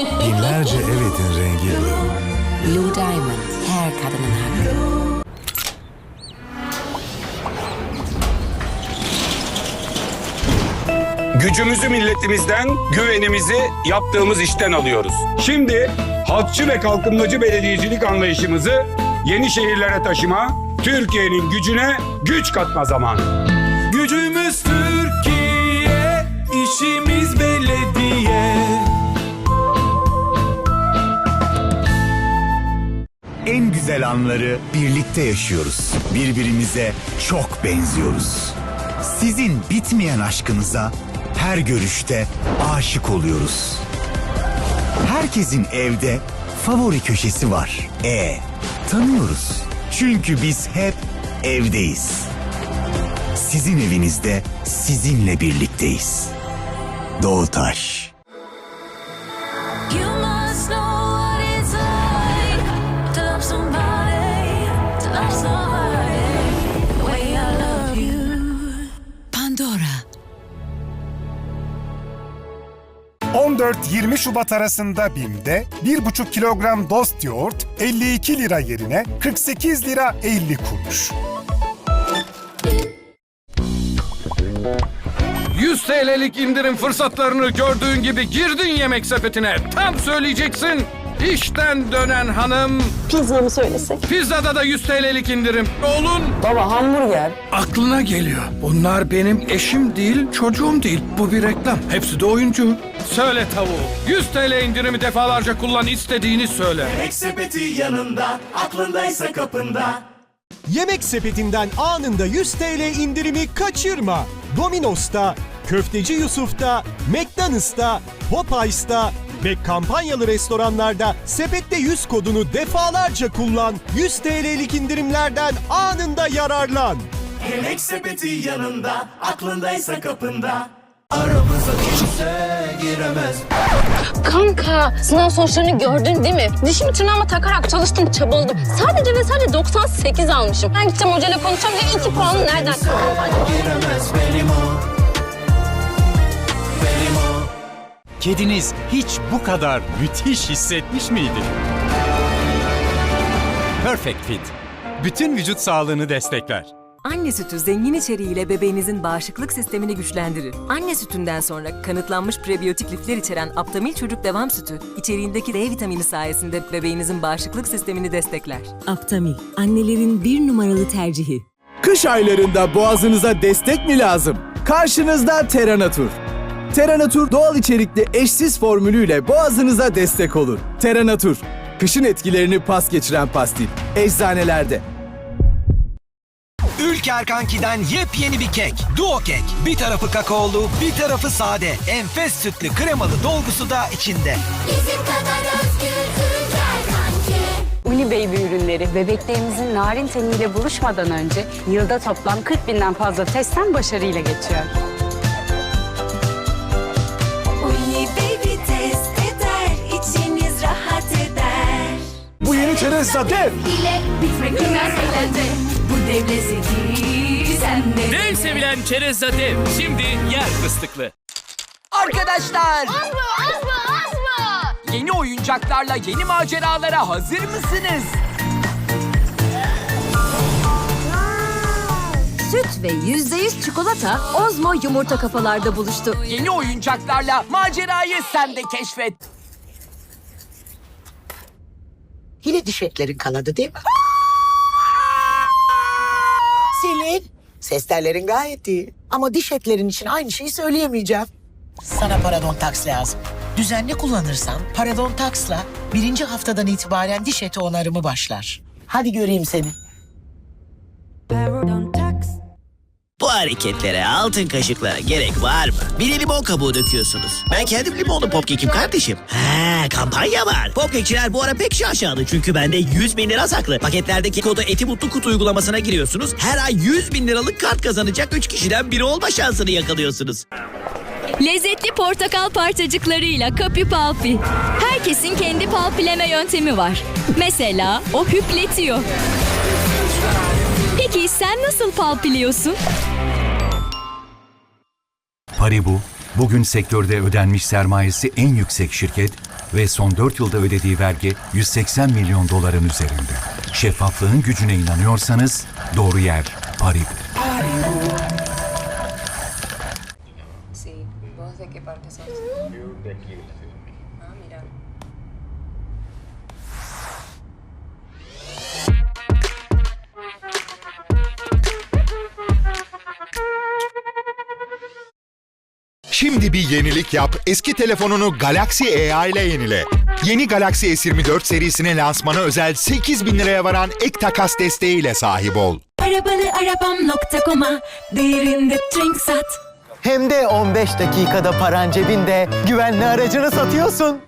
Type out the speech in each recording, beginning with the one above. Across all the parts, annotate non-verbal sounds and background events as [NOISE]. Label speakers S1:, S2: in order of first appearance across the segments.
S1: Binlerce evetin rengi Blue.
S2: Blue Diamond, her kadının hakkı.
S3: Gücümüzü milletimizden, güvenimizi yaptığımız işten alıyoruz. Şimdi halkçı ve kalkınmacı belediyecilik anlayışımızı yeni şehirlere taşıma, Türkiye'nin gücüne güç katma zamanı.
S4: Gücümüz Türkiye, işimiz belediye.
S5: En güzel anları birlikte yaşıyoruz. Birbirimize çok benziyoruz. Sizin bitmeyen aşkınıza her görüşte aşık oluyoruz. Herkesin evde favori köşesi var. E, tanıyoruz. Çünkü biz hep evdeyiz. Sizin evinizde sizinle birlikteyiz. Doğutaş.
S6: You
S7: 14-20 Şubat arasında BİM'de 1,5 kilogram dost yoğurt 52 lira yerine 48 lira 50 kuruş.
S8: 100 TL'lik indirim fırsatlarını gördüğün gibi girdin yemek sepetine. Tam söyleyeceksin. İşten dönen hanım.
S9: Pizza mı söylesek?
S8: Pizzada da 100 TL'lik indirim. Oğlun
S9: Baba hamburger.
S8: aklına geliyor. Bunlar benim eşim değil, çocuğum değil. Bu bir reklam. Hepsi de oyuncu. Söyle tavuğu. 100 TL indirimi defalarca kullan istediğini söyle.
S4: Ek sepeti yanında, aklındaysa kapında.
S10: Yemek sepetinden anında 100 TL indirimi kaçırma. Domino's'ta, Köfteci Yusuf'ta, McDonald's'ta, Popeyes'ta ve kampanyalı restoranlarda sepette 100 kodunu defalarca kullan. 100 TL'lik indirimlerden anında yararlan.
S4: Yemek sepeti yanında, aklındaysa kapında. Aramıza kimse giremez.
S9: Kanka sınav sonuçlarını gördün değil mi? Dişimi tırnağıma takarak çalıştım çabaladım. Sadece ve sadece 98 almışım. Ben gideceğim hocayla konuşacağım ve 2 puanı nereden
S4: Giremez
S11: Kediniz hiç bu kadar müthiş hissetmiş miydi? Perfect Fit. Bütün vücut sağlığını destekler.
S12: Anne sütü zengin içeriğiyle bebeğinizin bağışıklık sistemini güçlendirir. Anne sütünden sonra kanıtlanmış prebiyotik lifler içeren Aptamil Çocuk Devam Sütü, içeriğindeki D vitamini sayesinde bebeğinizin bağışıklık sistemini destekler. Aptamil, annelerin bir numaralı tercihi.
S10: Kış aylarında boğazınıza destek mi lazım? Karşınızda Teranatur. Teranatur doğal içerikli eşsiz formülüyle boğazınıza destek olur. Teranatur, kışın etkilerini pas geçiren pastil. Eczanelerde.
S4: Ülker Kanki'den yepyeni bir kek. Duo kek. Bir tarafı kakaolu, bir tarafı sade. Enfes sütlü kremalı dolgusu da içinde.
S6: Bizim kadar özgür
S9: Baby ürünleri bebeklerimizin narin teniyle buluşmadan önce yılda toplam 40 binden fazla testten başarıyla geçiyor.
S10: Çerezza dev.
S6: Bitmek bilmez eğlence. Bu dev lezzeti sende.
S4: Dev sevilen çerez dev. Şimdi yer fıstıklı.
S9: Arkadaşlar
S6: Asma, asma, asma.
S9: yeni oyuncaklarla yeni maceralara hazır mısınız?
S12: Süt ve %100 çikolata Ozmo yumurta kafalarda buluştu.
S9: Yeni oyuncaklarla macerayı sen de keşfet.
S2: Yine diş etlerin kanadı değil mi? Selin, ses tellerin gayet iyi. Ama diş etlerin için aynı şeyi söyleyemeyeceğim. Sana Parodontax lazım. Düzenli kullanırsan Parodontax'la birinci haftadan itibaren diş eti onarımı başlar. Hadi göreyim seni.
S4: Hareketlere altın kaşıklara gerek var mı? Bir limon kabuğu döküyorsunuz. Ben kendim limonlu popkekim kardeşim. Ha kampanya var. Popkekçiler bu ara pek şaşalı çünkü bende 100 bin lira saklı. Paketlerdeki kodu Eti Mutlu Kutu uygulamasına giriyorsunuz. Her ay 100 bin liralık kart kazanacak 3 kişiden biri olma şansını yakalıyorsunuz.
S6: Lezzetli portakal parçacıklarıyla Kapi Palpi. Herkesin kendi palpileme yöntemi var. Mesela o hüpletiyor. Peki sen nasıl palpiliyorsun?
S1: Paribu, bugün sektörde ödenmiş sermayesi en yüksek şirket Ve son 4 yılda ödediği vergi 180 milyon doların üzerinde. Şeffaflığın gücüne inanıyorsanız doğru yer Paribu.
S13: Sí,
S14: Şimdi bir yenilik yap, eski telefonunu Galaxy AI ile yenile. Yeni Galaxy S24 serisinin lansmana özel 8 bin liraya varan ek takas desteğiyle sahip ol.
S8: Arabalı arabam.com'a değerinde drink sat.
S6: Hem de 15 dakikada paran cebinde güvenli aracını satıyorsun.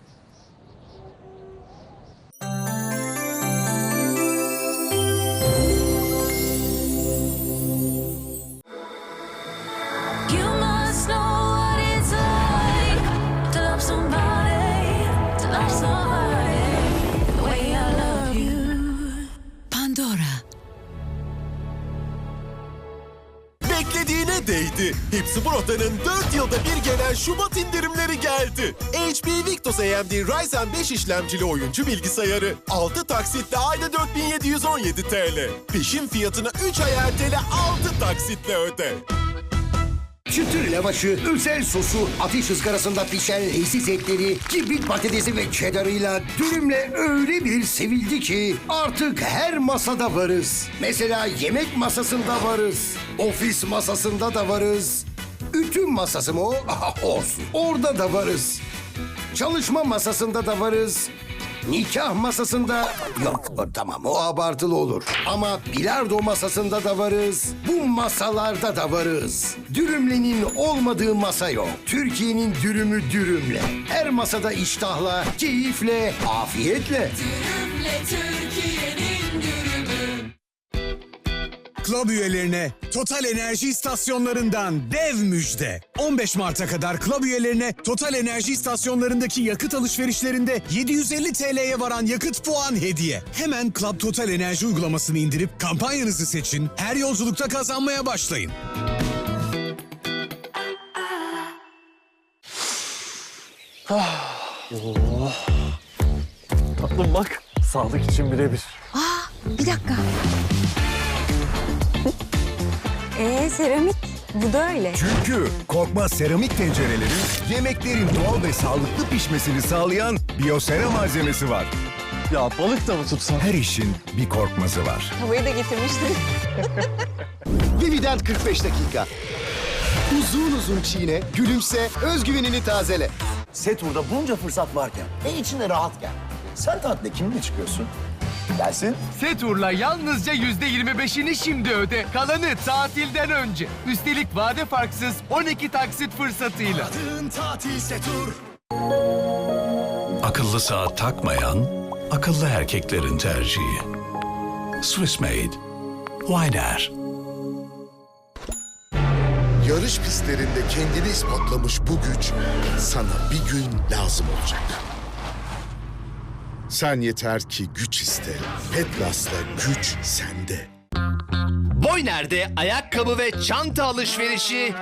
S14: Beklediğine değdi. Hepsi Burada'nın 4 yılda bir gelen Şubat indirimleri geldi. HP Victus AMD Ryzen 5 işlemcili oyuncu bilgisayarı. 6 taksitle ayda 4717 TL. Peşin fiyatına 3 ay ertele 6 taksitle öde.
S15: Çıtır lavaşı, özel sosu, ateş ızgarasında pişen leziz etleri, kibrit patatesi ve cheddarıyla dürümle öyle bir sevildi ki artık her masada varız. Mesela yemek masasında varız, ofis masasında da varız. Ütü masası mı o? [LAUGHS] Olsun. Orada da varız. Çalışma masasında da varız. Nikah masasında yok tamam o abartılı olur. Ama bilardo masasında da varız. Bu masalarda da varız. Dürümlenin olmadığı masa yok. Türkiye'nin dürümü dürümle. Her masada iştahla, keyifle, afiyetle.
S8: Türkiye'nin
S14: Club üyelerine Total Enerji istasyonlarından dev müjde. 15 Mart'a kadar Club üyelerine Total Enerji istasyonlarındaki yakıt alışverişlerinde 750 TL'ye varan yakıt puan hediye. Hemen Club Total Enerji uygulamasını indirip kampanyanızı seçin. Her yolculukta kazanmaya başlayın.
S6: Tatlım bak sağlık için birebir.
S13: Bir dakika. Ee seramik bu da öyle.
S14: Çünkü korkma seramik tencerelerin yemeklerin doğal ve sağlıklı pişmesini sağlayan biyosera malzemesi var.
S6: Ya balık da mı tutsan?
S14: Her işin bir korkmazı var.
S13: Tavayı da getirmiştim. [LAUGHS]
S15: Dividend 45 dakika. Uzun uzun çiğne, gülümse, özgüvenini tazele.
S6: Setur'da bunca fırsat varken ne içinde rahat gel. Sen tatile kiminle çıkıyorsun? Gelsin.
S11: Setur'la yalnızca %25'ini şimdi öde. Kalanı tatilden önce. Üstelik vade farksız 12 taksit fırsatıyla.
S1: Akıllı saat takmayan, akıllı erkeklerin tercihi. Swiss Made. Wider.
S15: Yarış pistlerinde kendini ispatlamış bu güç sana bir gün lazım olacak. Sen yeter ki güç iste. Petlas'la güç sende.
S11: Boyner'de ayakkabı ve çanta alışverişi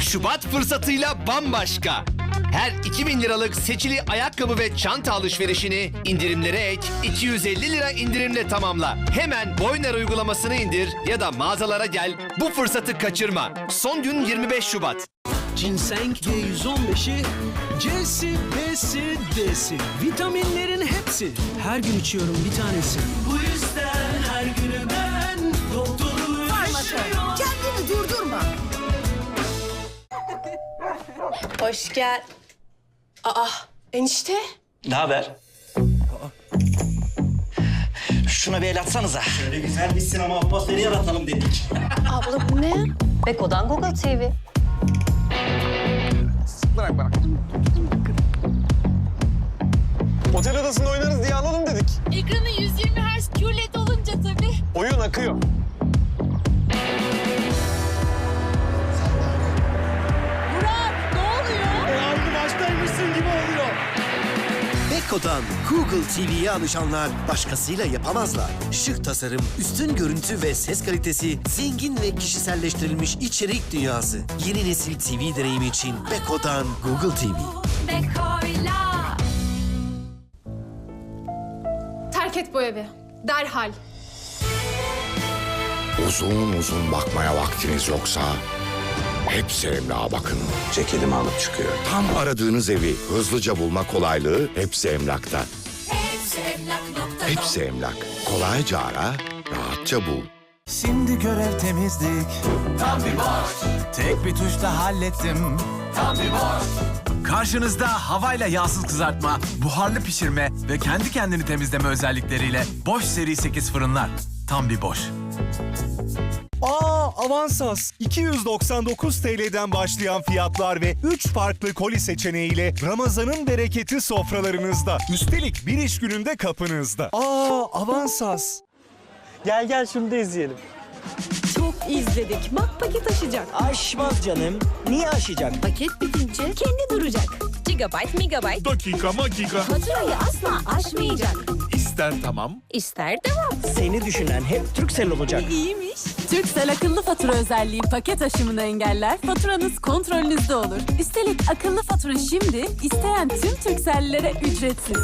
S11: Şubat fırsatıyla bambaşka. Her 2000 liralık seçili ayakkabı ve çanta alışverişini indirimlere ek 250 lira indirimle tamamla. Hemen Boyner uygulamasını indir ya da mağazalara gel. Bu fırsatı kaçırma. Son gün 25 Şubat.
S4: Ginseng G115'i C'si, B'si, D'si Vitaminlerin hepsi Her gün içiyorum bir tanesi Bu yüzden her günü ben Doktoru yaşıyorum
S8: Kendini durdurma.
S13: Hoş gel. Aa enişte.
S4: Ne haber? Şuna bir el atsanıza. Şöyle güzel bir sinema atmosferi yaratalım dedik.
S13: Abla bu ne? Beko'dan Google TV.
S6: Otel odasında oynarız diye alalım dedik.
S8: Ekranı 120 Hz QLED olunca tabii.
S6: Oyun akıyor.
S4: Kiko'dan Google TV'ye alışanlar başkasıyla yapamazlar. Şık tasarım, üstün görüntü ve ses kalitesi, zengin ve kişiselleştirilmiş içerik dünyası. Yeni nesil TV deneyimi için Beko'dan Google TV.
S8: Beko'yla.
S6: Terk et bu evi. Derhal.
S16: Uzun uzun bakmaya vaktiniz yoksa hepsi emlağa bakın. Ceketimi alıp çıkıyor. Tam aradığınız evi hızlıca bulma kolaylığı hepsi emlakta. Hepsi emlak. Kolayca ara, rahatça bul.
S14: Şimdi görev temizlik. Tam bir boş. Tek bir tuşla hallettim. Tam bir boş. Karşınızda havayla yağsız kızartma, buharlı pişirme ve kendi kendini temizleme özellikleriyle Bosch seri 8 fırınlar. Tam bir boş.
S17: Aa Avansas 299 TL'den başlayan fiyatlar ve 3 farklı koli seçeneğiyle Ramazan'ın bereketi sofralarınızda. Üstelik bir iş gününde kapınızda. Aa Avansas.
S18: Gel gel şunu da izleyelim.
S19: Çok izledik. Bak paket aşacak.
S18: Aşmaz canım. Niye aşacak?
S19: Paket bitince kendi duracak. Gigabyte, megabyte.
S17: Dakika makika.
S19: Faturayı asla aşmayacak.
S17: İster tamam.
S19: İster devam.
S18: Seni düşünen hep Türksel olacak.
S19: İyiymiş. Türksel akıllı fatura özelliği paket aşımını engeller. Faturanız kontrolünüzde olur. Üstelik akıllı fatura şimdi isteyen tüm Türksellilere ücretsiz.